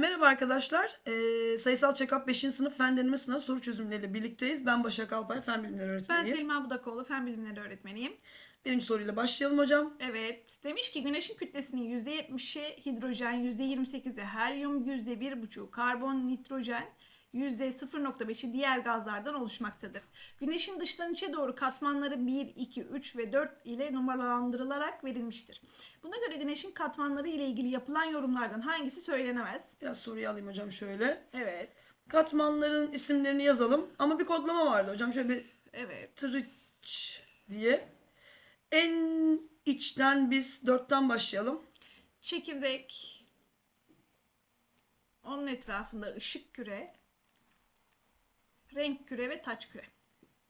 Merhaba arkadaşlar. Ee, sayısal check-up 5. sınıf fen deneme sınavı soru çözümleriyle birlikteyiz. Ben Başak Alpay, fen bilimleri Ben öğretmeniyim. Selma Budakoğlu, fen bilimleri öğretmeniyim. Birinci soruyla başlayalım hocam. Evet, demiş ki güneşin kütlesinin %70'i hidrojen, %28'i helyum, %1,5'u karbon, nitrojen, %0.5'i diğer gazlardan oluşmaktadır. Güneşin dıştan içe doğru katmanları 1, 2, 3 ve 4 ile numaralandırılarak verilmiştir. Buna göre güneşin katmanları ile ilgili yapılan yorumlardan hangisi söylenemez? Biraz soruyu alayım hocam şöyle. Evet, Katmanların isimlerini yazalım. Ama bir kodlama vardı hocam. Şöyle bir evet. tırıç diye. En içten biz dörtten başlayalım. Çekirdek, onun etrafında ışık küre, renk küre ve taç küre.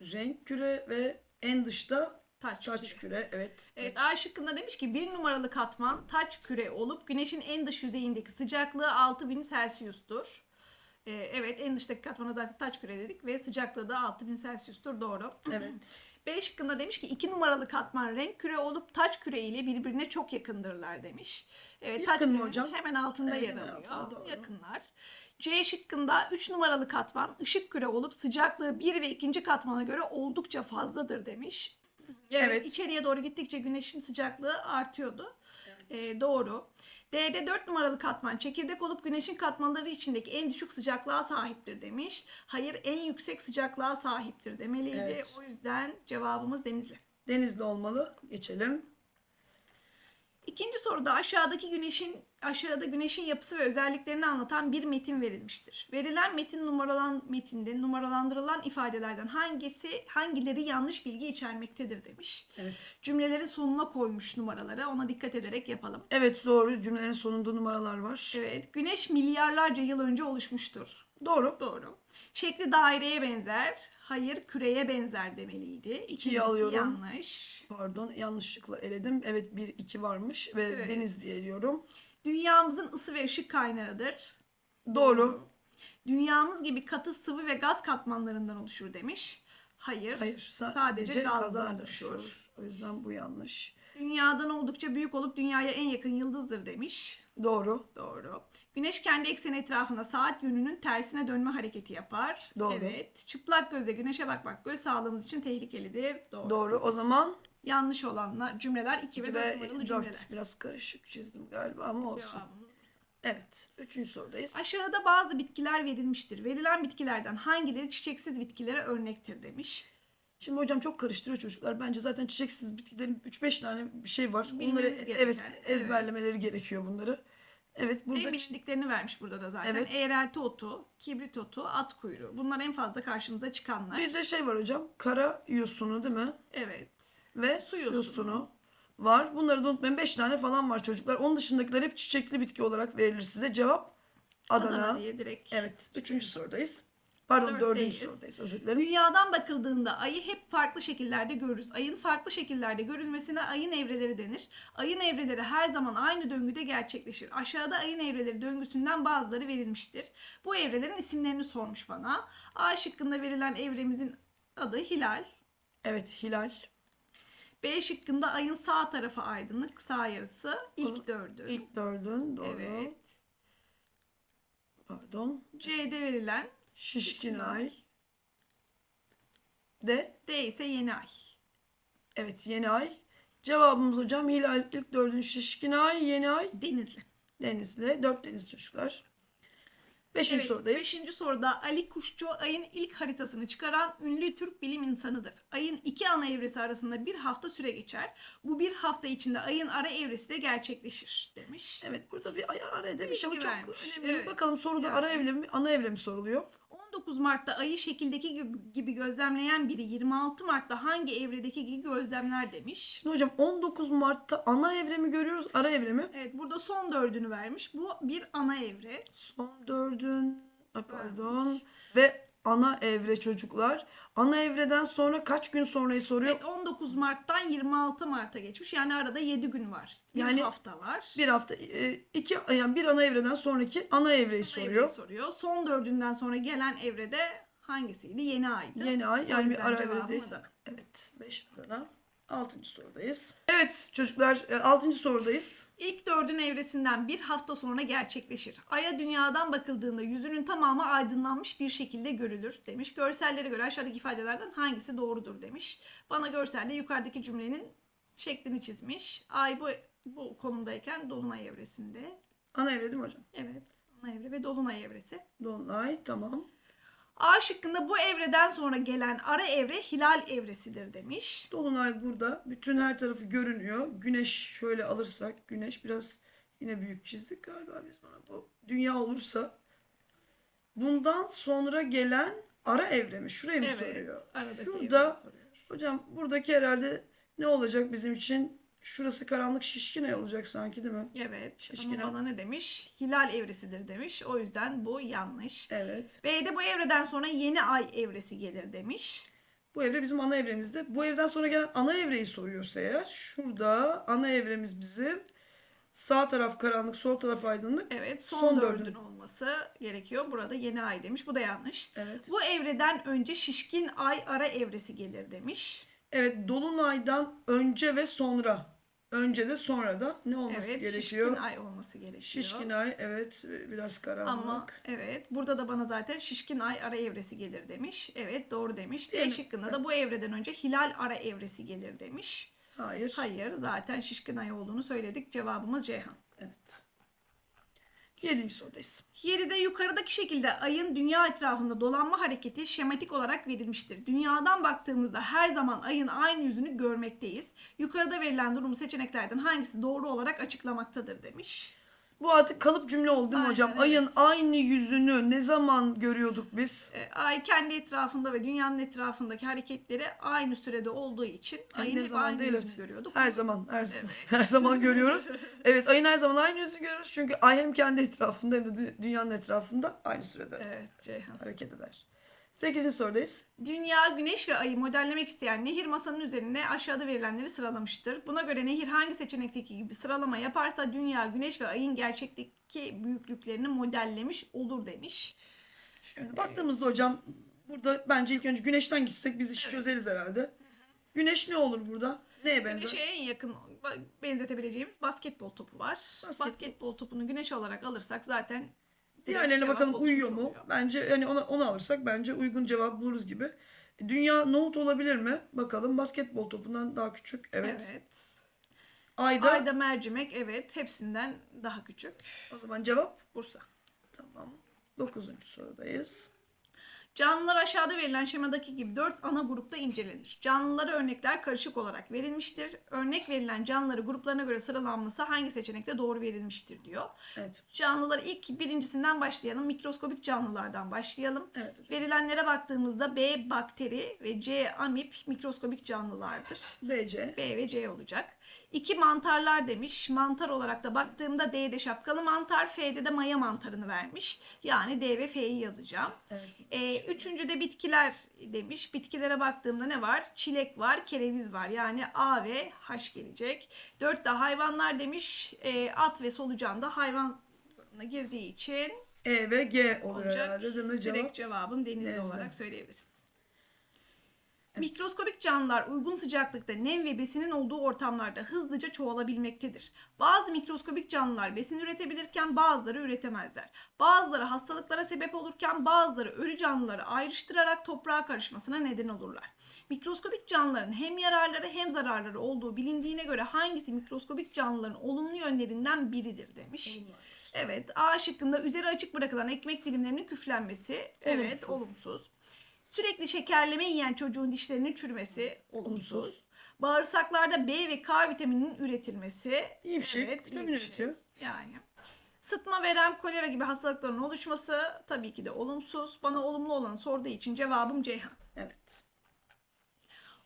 Renk küre ve en dışta Taç, taç küre. küre. Evet. Evet taç. A şıkkında demiş ki bir numaralı katman taç küre olup güneşin en dış yüzeyindeki sıcaklığı 6000 Celsius'tur. Ee, evet en dıştaki katmana zaten taç küre dedik ve sıcaklığı da 6000 Celsius'tur doğru. Evet. B şıkkında demiş ki iki numaralı katman renk küre olup taç küre ile birbirine çok yakındırlar demiş. Evet, taç Yakın mı kürenin hocam? Hemen altında Evet, yer alıyor. altında, doğru. Yakınlar. C şıkkında 3 numaralı katman ışık küre olup sıcaklığı 1 ve 2. katmana göre oldukça fazladır demiş. Evet, Evet. içeriye doğru gittikçe güneşin sıcaklığı artıyordu. Ee, doğru. D'de 4 numaralı katman çekirdek olup güneşin katmanları içindeki en düşük sıcaklığa sahiptir demiş. Hayır en yüksek sıcaklığa sahiptir demeliydi. Evet. O yüzden cevabımız Denizli. Denizli olmalı. Geçelim. İkinci soruda aşağıdaki güneşin aşağıda güneşin yapısı ve özelliklerini anlatan bir metin verilmiştir. Verilen metin numaralan metinde numaralandırılan ifadelerden hangisi hangileri yanlış bilgi içermektedir demiş. Evet. Cümlelerin sonuna koymuş numaraları. Ona dikkat ederek yapalım. Evet doğru. Cümlelerin sonunda numaralar var. Evet, güneş milyarlarca yıl önce oluşmuştur. Doğru. Doğru. Şekli daireye benzer. Hayır, küreye benzer demeliydi. İkincisi alıyorum. yanlış. Pardon yanlışlıkla eledim. Evet 1 2 varmış ve Evet. deniz diye eliyorum. Dünyamızın ısı ve ışık kaynağıdır. Doğru. Dünyamız gibi katı sıvı ve gaz katmanlarından oluşur demiş. Hayır. Hayır sadece, Sadece gazdan oluşur. oluşur. O yüzden bu yanlış. Dünyadan oldukça büyük olup dünyaya en yakın yıldızdır demiş. Doğru. Doğru. Güneş kendi ekseni etrafında saat yönünün tersine dönme hareketi yapar. Doğru. Evet. Çıplak gözle güneşe bakmak göz sağlığımız için tehlikelidir. Doğru. Doğru. O zaman Yanlış olanlar cümleler 2 ve 4 ve numaralı 4 cümleler. biraz karışık çizdim galiba ama olsun. Cevabımız. Evet. Üçüncü sorudayız. Aşağıda bazı bitkiler verilmiştir. Verilen bitkilerden hangileri çiçeksiz bitkilere örnektir demiş. Şimdi hocam çok karıştırıyor çocuklar. Bence zaten çiçeksiz bitkilerin 3-5 tane bir şey var. Bunları Bilmemiz gereken, evet evet. ezberlemeleri gerekiyor bunları. Evet burada bildiklerini vermiş burada da zaten. Evet. Eğrelti otu, kibrit otu, at kuyruğu. Bunlar en fazla karşımıza çıkanlar. bir de şey var hocam. Kara yosunu değil mi? Evet. Ve Su su yosunu. var. Bunları da unutmayın. 5 tane falan var çocuklar. Onun dışındakiler hep çiçekli bitki olarak verilir size. Cevap Adana. Adana, diye direkt. Evet. Üçüncü sorudayız. Pardon Dörtteyiz. dördüncü sorudayız. Özür dilerim. Dünyadan bakıldığında ayı hep farklı şekillerde görürüz. Ayın farklı şekillerde görülmesine ayın evreleri denir. Ayın evreleri her zaman aynı döngüde gerçekleşir. Aşağıda ayın evreleri döngüsünden bazıları verilmiştir. Bu evrelerin isimlerini sormuş bana. A şıkkında verilen evremizin adı Hilal. Evet hilal. B şıkkında ayın sağ tarafı aydınlık, sağ yarısı ilk dördü. İlk dördün doğru. Evet. Pardon. C'de verilen Şişkin ay. De D ise yeni ay. evet yeni ay. Cevabımız hocam hilal ilk dördün şişkin ay yeni ay Denizli. denizli. Dört deniz çocuklar. Beşinci Evet, sorudayız. beşinci soruda Ali Kuşçu ayın ilk haritasını çıkaran ünlü Türk bilim insanıdır. Ayın iki ana evresi arasında bir hafta süre geçer. Bu bir hafta içinde ayın ara evresi de gerçekleşir demiş. Evet burada bir ay ara demiş ama Bilgi çok vermiş. önemli. Evet, Bakalım soruda yani. ara evre mi ana evre mi soruluyor? 19 Mart'ta ayı şekildeki gibi- gözlemleyen biri 26 Mart'ta hangi evredeki gibi gözlemler demiş. Şimdi hocam 19 Mart'ta ana evre mi görüyoruz ara evre mi? Evet burada son dördünü vermiş. Bu bir ana evre. Son dördün ay pardon Vermiş. Ana evre çocuklar. Ana evreden sonra kaç gün sonrayı soruyor? Evet 19 Mart'tan 26 Mart'a geçmiş. Yani arada 7 gün var. Bir Yani hafta var. Bir hafta e, iki yani bir ana evreden sonraki ana evreyi Evreyi soruyor. soruyor. Son dördünden sonra gelen evrede hangisiydi? Yeni aydı. Yeni ay yani bir ara cevabım evre değil. Adana. Evet 5 Adana. Altıncı sorudayız. Evet çocuklar e, altıncı sorudayız. İlk dördün evresinden bir hafta sonra gerçekleşir. Ay'a dünyadan bakıldığında yüzünün tamamı aydınlanmış bir şekilde görülür demiş. Görsellere göre aşağıdaki ifadelerden hangisi doğrudur demiş. Bana görselde yukarıdaki cümlenin şeklini çizmiş. Ay bu, bu konumdayken Dolunay evresinde. Ana evre değil mi hocam? Evet. Ana evre ve Dolunay evresi. Dolunay tamam. A şıkkında bu evreden sonra gelen ara evre hilal evresidir demiş. Dolunay burada. Bütün her tarafı görünüyor. Güneş şöyle alırsak. Güneş biraz yine büyük çizdik galiba biz bana. Bu dünya olursa bundan sonra gelen ara evre mi? Şurayı mı soruyor? aradaki Şurada soruyor. hocam buradaki herhalde ne olacak bizim için? Şurası karanlık şişkin ay olacak sanki değil mi? Evet. Şişkin Ama bana ne demiş? Hilal evresidir demiş. O yüzden bu yanlış. Evet. B'de bu evreden sonra yeni ay evresi gelir demiş. Bu evre bizim ana evremizde. Bu evreden sonra gelen ana evreyi soruyorsa eğer şurada ana evremiz bizim sağ taraf karanlık, sol taraf aydınlık. Evet son, Son dördün dördün. olması gerekiyor. Burada yeni ay demiş. Bu da yanlış. Evet. Bu evreden önce şişkin ay ara evresi gelir demiş. Evet, dolunaydan önce ve sonra. Önce de sonra da ne olması evet gerekiyor? şişkin ay olması gerekiyor. Şişkin ay evet biraz karanlık. Ama evet burada da bana zaten şişkin ay ara evresi gelir demiş. Evet doğru demiş. D mi? şıkkında da bu evreden önce hilal ara evresi gelir demiş. Hayır. Hayır zaten şişkin ay olduğunu söyledik. Cevabımız Ceyhan. Evet. Yedinci sorudayız. 7'de yukarıdaki şekilde ayın dünya etrafında dolanma hareketi şematik olarak verilmiştir. Dünyadan baktığımızda her zaman ayın aynı yüzünü görmekteyiz. Yukarıda verilen durum seçeneklerden hangisi doğru olarak açıklamaktadır demiş. Bu artık kalıp cümle oldu değil mi Aynen, hocam? evet. Ayın aynı yüzünü ne zaman görüyorduk biz? E, Ay kendi etrafında ve dünyanın etrafındaki hareketleri aynı sürede olduğu için ayın ne hep zaman aynı evet. görüyorduk. Her zaman, her zaman, her zaman görüyoruz. Evet, ayın her zaman aynı yüzünü görüyoruz. Çünkü ay hem kendi etrafında hem de dü- dünyanın etrafında aynı sürede Evet Ceyhan. hareket eder. Sekizinci sorudayız. Dünya, güneş ve ayı modellemek isteyen Nehir masanın üzerinde aşağıda verilenleri sıralamıştır. Buna göre Nehir hangi seçenekteki gibi sıralama yaparsa Dünya, güneş ve ayın gerçekteki büyüklüklerini modellemiş olur demiş. Şimdi baktığımızda hocam burada bence ilk önce güneşten gitsek biz işi çözeriz herhalde. Güneş ne olur burada? Neye benzer? Güneşe en yakın benzetebileceğimiz basketbol topu var. Basketbol. Basketbol, topunu güneş olarak alırsak zaten Diğerlerine bakalım uyuyor mu? oluyor. Bence yani ona, onu alırsak bence uygun cevap buluruz gibi. Dünya nohut olabilir mi? Bakalım basketbol topundan daha küçük. Evet. Evet. Ayda, Ayda mercimek evet hepsinden daha küçük. o zaman cevap Bursa. tamam. Dokuzuncu sorudayız. Canlılar aşağıda verilen şemadaki gibi dört ana grupta incelenir. Canlılara örnekler karışık olarak verilmiştir. Örnek verilen canlıları gruplarına göre sıralanması hangi seçenekte doğru verilmiştir diyor. Evet. Canlılar ilk birincisinden başlayalım. Mikroskobik canlılardan başlayalım. Evet hocam. Verilenlere baktığımızda B bakteri ve C amip mikroskobik canlılardır. BC. B ve C olacak. İki mantarlar demiş. Mantar olarak da baktığımda D'de şapkalı mantar, F'de de maya mantarını vermiş. Yani D ve F'yi yazacağım. Evet. Ee, üçüncü de bitkiler demiş. Bitkilere baktığımda ne var? Çilek var, kereviz var. Yani A ve H gelecek. Dört de hayvanlar demiş. Ee, at ve solucan da hayvan girdiği için E ve G oluyor olacak. herhalde değil mi cevap? Direkt cevabım denizli Denizli. olarak söyleyebiliriz. Mikroskobik canlılar uygun sıcaklıkta nem ve besinin olduğu ortamlarda hızlıca çoğalabilmektedir. Bazı mikroskobik canlılar besin üretebilirken bazıları üretemezler. Bazıları hastalıklara sebep olurken bazıları ölü canlıları ayrıştırarak toprağa karışmasına neden olurlar. Mikroskobik canlıların hem yararları hem zararları olduğu bilindiğine göre hangisi mikroskobik canlıların olumlu yönlerinden biridir demiş. Evet A şıkkında üzeri açık bırakılan ekmek dilimlerinin küflenmesi. Evet Olumsuz. olumsuz. Sürekli şekerleme yiyen çocuğun dişlerinin çürümesi. Olumsuz. Bağırsaklarda B ve K vitamininin üretilmesi. İyi bir şey. Evet, iyi Vitamin bir şey. üretiyor. Yani. Sıtma, verem, kolera gibi hastalıkların oluşması tabii ki de olumsuz. Bana olumlu olanı sorduğu için cevabım Ceyhan. Evet.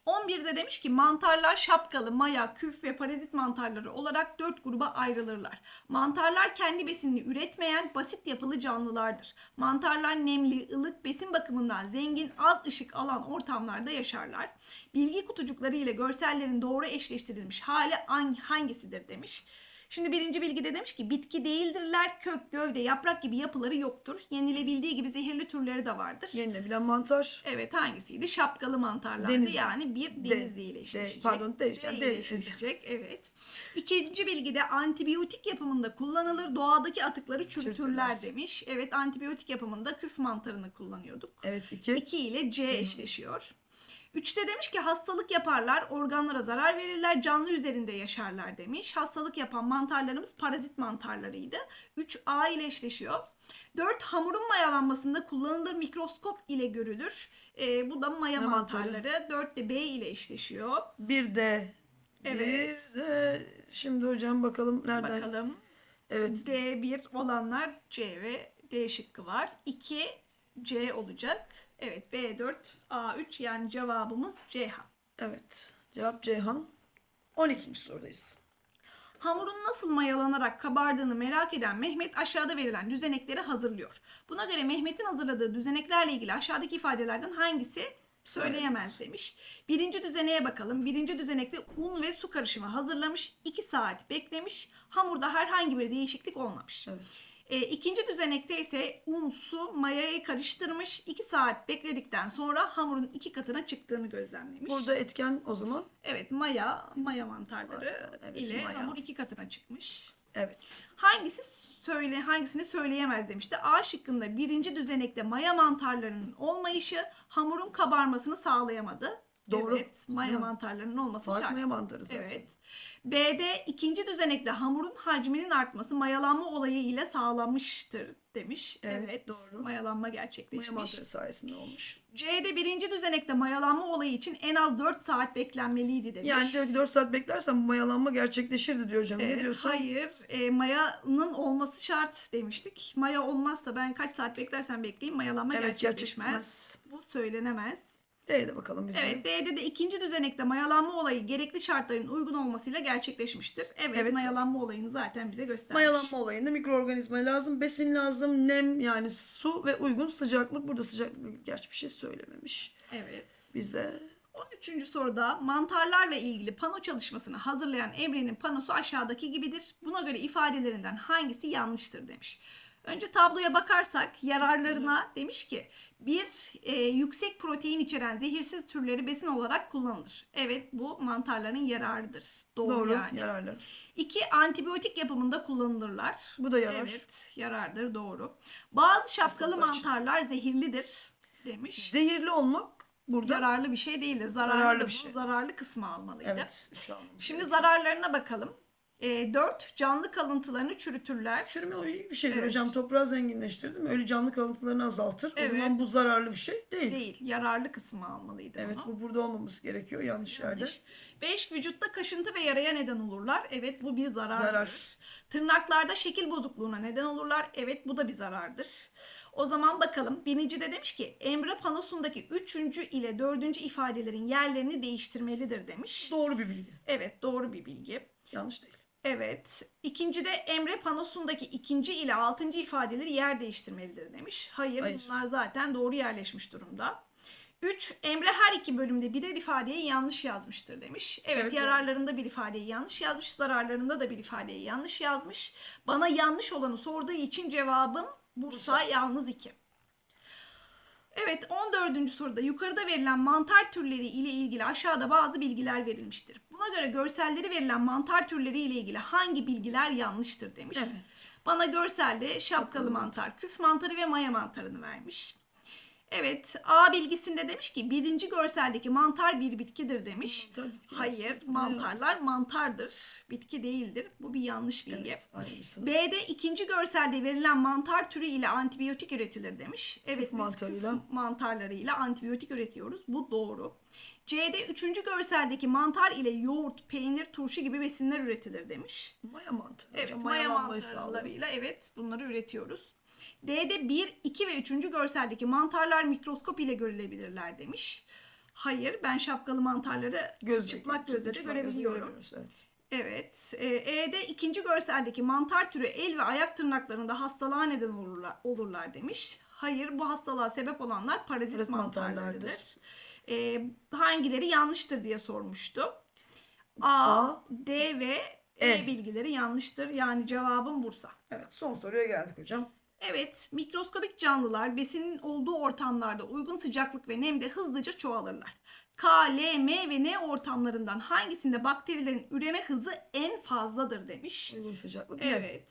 11'de demiş ki mantarlar şapkalı, maya, küf ve parazit mantarları olarak dört gruba ayrılırlar. Mantarlar kendi besinini üretmeyen basit yapılı canlılardır. Mantarlar nemli, ılık, besin bakımından zengin, az ışık alan ortamlarda yaşarlar. Bilgi kutucukları ile görsellerin doğru eşleştirilmiş hali an- hangisidir demiş. Şimdi birinci bilgide demiş ki bitki değildirler, kök, gövde, yaprak gibi yapıları yoktur. Yenilebildiği gibi zehirli türleri de vardır. Yenilebilen mantar. Evet hangisiydi? Şapkalı mantarlardı. Deniz- yani bir De- denizli ile de- eşleşecek. pardon, de- De yani ile de- eşleşecek. Evet. İkinci bilgide antibiyotik yapımında kullanılır. Doğadaki atıkları çürütürler Çürütürler. demiş. Evet antibiyotik yapımında küf mantarını kullanıyorduk. Evet iki. 2 ile C eşleşiyor. Üçte demiş ki hastalık yaparlar, organlara zarar verirler, canlı üzerinde yaşarlar demiş. Hastalık yapan mantarlarımız parazit mantarlarıydı. 3 A ile eşleşiyor. 4 hamurun mayalanmasında kullanılır, mikroskop ile görülür. Ee, bu da maya Ne mantarları. 4 de B ile eşleşiyor. Bir de. Evet. Bir de. Şimdi hocam bakalım nereden? Bakalım. Evet. D1 olanlar C ve D şıkkı var. 2 C olacak. Evet B4 A3 yani cevabımız Ceyhan. Evet. Cevap Ceyhan. 12. sorudayız. Hamurun nasıl mayalanarak kabardığını merak eden Mehmet aşağıda verilen düzenekleri hazırlıyor. Buna göre Mehmet'in hazırladığı düzeneklerle ilgili aşağıdaki ifadelerden hangisi söyleyemez demiş. Birinci düzeneğe bakalım. Birinci düzenekte un ve su karışımı hazırlamış. 2 saat beklemiş. Hamurda herhangi bir değişiklik olmamış. Evet. E, ikinci düzenekte ise un, su, mayayı karıştırmış. 2 saat bekledikten sonra hamurun iki katına çıktığını gözlemlemiş. Burada etken o zaman. Evet maya, maya mantarları Evet, ile maya. hamur iki katına çıkmış. Evet. Hangisi söyle hangisini söyleyemez demişti. A şıkkında birinci düzenekte maya mantarlarının olmayışı hamurun kabarmasını sağlayamadı. Doğru. Evet, maya mantarlarının olması Fark şart. maya mantarı zaten. Evet. B'de ikinci düzenekte hamurun hacminin artması mayalanma olayı ile sağlanmıştır demiş. Evet, doğru. mayalanma Maya gerçekleşmiş. mantarı sayesinde olmuş. C'de birinci düzenekte mayalanma olayı için en az 4 saat beklenmeliydi demiş. Yani ki 4 saat beklersen mayalanma gerçekleşirdi diyor hocam. Evet, ne diyorsun? Hayır. E, mayanın olması şart demiştik. Maya olmazsa ben kaç saat beklersem bekleyeyim mayalanma Evet gerçekleşmez. gerçekleşmez. Bu söylenemez. D'ye de bakalım bize. Evet D'de de ikinci düzenekte mayalanma olayı gerekli şartların uygun olmasıyla gerçekleşmiştir. Evet, Evet. mayalanma olayını zaten bize göstermiş. Mayalanma olayında mikroorganizma lazım, besin lazım, nem yani su ve uygun sıcaklık. Burada sıcaklık gerçi bir şey söylememiş Evet. bize. 13. soruda mantarlarla ilgili pano çalışmasını hazırlayan Emre'nin panosu aşağıdaki gibidir. Buna göre ifadelerinden hangisi yanlıştır demiş. Önce tabloya bakarsak yararlarına demiş ki bir e, yüksek protein içeren zehirsiz türleri besin olarak kullanılır. Evet bu mantarların yararıdır. Doğru, Doğru, yani. yararlar. İki antibiyotik yapımında kullanılırlar. Bu da yarar. Evet yarardır doğru. Bazı şapkalı mantarlar zehirlidir demiş. Zehirli olmak burada. Yararlı bir şey değildir. Zararlı, Zararlı bir bu şey. zararlı kısmı almalıydı. Evet. Şimdi zararlarına bakalım. 4. canlı kalıntılarını çürütürler. Çürüme o iyi bir şeydir Evet. hocam. Toprağı zenginleştirir değil mi? Ölü canlı kalıntılarını azaltır. Evet. O zaman bu zararlı bir şey değil. Değil, yararlı kısmı almalıydı Evet onu. bu burada olmaması gerekiyor. Yanlış yerde. 5. Vücutta kaşıntı ve yaraya neden olurlar. Evet bu bir zarardır. Zarar. Tırnaklarda şekil bozukluğuna neden olurlar. Evet bu da bir zarardır. O zaman bakalım. Birinci de demiş ki Emre panosundaki üçüncü ile dördüncü ifadelerin yerlerini değiştirmelidir demiş. Doğru bir bilgi. Evet doğru bir bilgi. Yanlış değil. Evet. İkinci de Emre panosundaki ikinci ile altıncı ifadeleri yer değiştirmelidir demiş. Hayır, Hayır. bunlar zaten doğru yerleşmiş durumda. 3. Emre her iki bölümde birer ifadeyi yanlış yazmıştır demiş. Evet, Evet, doğru. yararlarında bir ifadeyi yanlış yazmış, zararlarında da bir ifadeyi yanlış yazmış. Bana yanlış olanı sorduğu için cevabım Bursa, Bursa. yalnız 2. Evet 14. soruda yukarıda verilen mantar türleri ile ilgili aşağıda bazı bilgiler verilmiştir. Buna göre görselleri verilen mantar türleri ile ilgili hangi bilgiler yanlıştır demiş. Evet. Bana görselde şapkalı Şapkalı mantar, küf mantarı ve maya mantarını vermiş. Evet A bilgisinde demiş ki birinci görseldeki mantar bir bitkidir demiş. Mantar bitki Hayır yapısı. mantarlar mantardır. Bitki değildir. Bu bir yanlış bilgi. Evet, ayrılsın. B'de ikinci görselde verilen mantar türü ile antibiyotik üretilir demiş. Evet mantarıyla. mantarlarıyla antibiyotik üretiyoruz. Bu doğru. C'de üçüncü görseldeki mantar ile yoğurt, peynir, turşu gibi besinler üretilir demiş. Maya mantarı. Evet maya mantarlarıyla evet bunları üretiyoruz. D'de 1, 2 ve 3. görseldeki mantarlar mikroskop ile görülebilirler demiş. Hayır ben şapkalı mantarları Gözle- çıplak gözle de görebiliyorum. Evet. Evet. E, E'de ikinci görseldeki mantar türü el ve ayak tırnaklarında hastalığa neden olurlar, olurlar demiş. Hayır bu hastalığa sebep olanlar parazit Parazit mantarlardır. E, hangileri yanlıştır diye sormuştu. A, A. D ve E, E. bilgileri yanlıştır. Yani cevabım Bursa. Evet son soruya geldik hocam. Evet, mikroskobik canlılar besinin olduğu ortamlarda uygun sıcaklık ve nemde hızlıca çoğalırlar. K, L, M ve N ortamlarından hangisinde bakterilerin üreme hızı en fazladır demiş. Uygun sıcaklık. ne? Evet.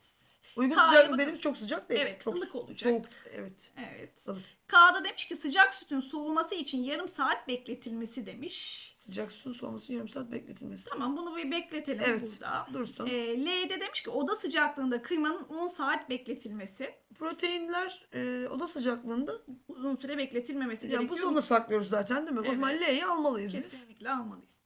Uygun K'ya sıcaklık bakın. dediğimiz çok sıcak değil. Evet, çok ılık olacak. Soğuk. Evet. Evet. Ilık. K'da demiş ki sıcak sütün soğuması için yarım saat bekletilmesi demiş. Sıcak su soğuması yarım saat bekletilmesi. Tamam bunu bir bekletelim Evet. burada. Dursun. Ee, L'de demiş ki oda sıcaklığında kıymanın 10 saat bekletilmesi. Proteinler e, oda sıcaklığında Uzun süre bekletilmemesi yani gerekiyor. buzdolabına saklıyoruz zaten değil mi? O zaman. L'yi almalıyız biz. Kesinlikle almalıyız.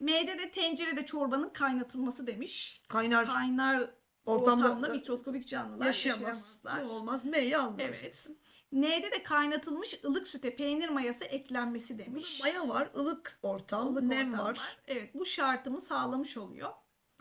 M'de de tencerede çorbanın kaynatılması demiş. Kaynar Kaynar ortamda, ortamda, mikroskobik canlılar yaşayamaz. yaşayamazlar. Ne olmaz? M'yi almalıyız. Evet. N'de de kaynatılmış ılık süte peynir mayası eklenmesi Burada demiş. maya var, ılık ortam, Ilık nem ortam var. Evet bu şartımı sağlamış oluyor.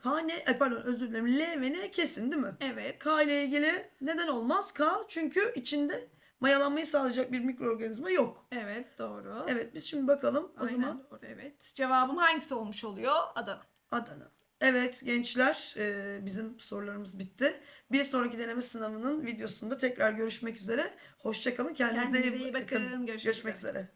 K, ne? Ay pardon özür dilerim. L ve N kesin değil mi? Evet. K ile ilgili neden olmaz? K çünkü içinde mayalanmayı sağlayacak bir mikroorganizma yok. Evet doğru. Evet biz şimdi bakalım o Aynen zaman doğru evet. Cevabım hangisi olmuş oluyor? Adana. Adana. Evet gençler e, bizim sorularımız bitti. Bir sonraki deneme sınavının videosunda tekrar görüşmek üzere. Hoşçakalın. Kendinize, Kendinize iyi bakın. Görüşmek Görüşmek üzere. üzere.